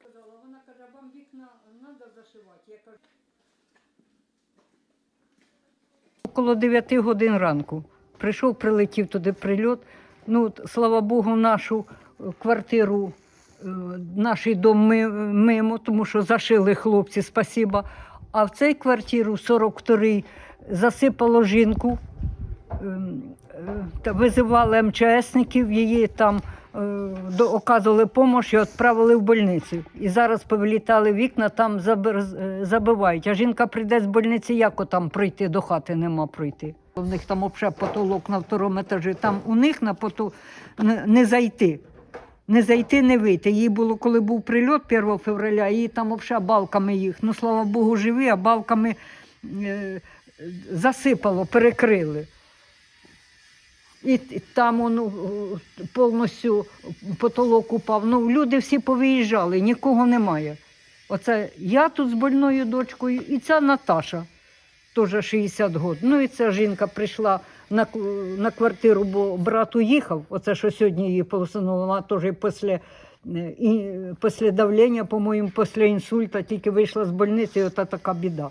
сказала, вона каже, вам вікна треба зашивати. Я кажу. Около 9 годин ранку прийшов, прилетів туди прильот. Ну, слава Богу, нашу е, квартиру, е, наш дом ми- мимо, тому що зашили хлопці, спасіба. А в цей квартиру 42-й засипало жінку. Ем, е, визивали МЧСників, її там оказували допомогу і відправили в больницю. І зараз повилітали вікна, там е, забивають. А жінка прийде з больниці, як там пройти, до хати нема пройти. У них там взагалі потолок на второму етажі. Там у них на поту не, не зайти. Не зайти, не вийти. Їй було, коли був прильот 1 февраля, її там взагалі балками їх. Ну, слава Богу, живі, а балками е, засипало, перекрили. І, там воно е, повністю потолок упав. Ну, люди всі повиїжджали, нікого немає. Оце я тут з больною дочкою, і ця Наташа, теж 60 років. Ну і ця жінка прийшла на, на квартиру, бо брат уїхав. Оце що сьогодні її постановила, вона теж після, е, і, після давлення, по-моєму, після інсульта, тільки вийшла з больниці, і ота така біда.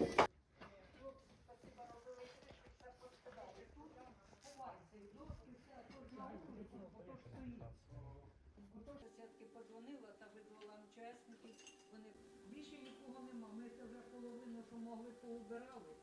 Сусідки подзвонила та видвала МЧСників. Вони більше нікого нема. Ми це вже половину, що могли поубирали.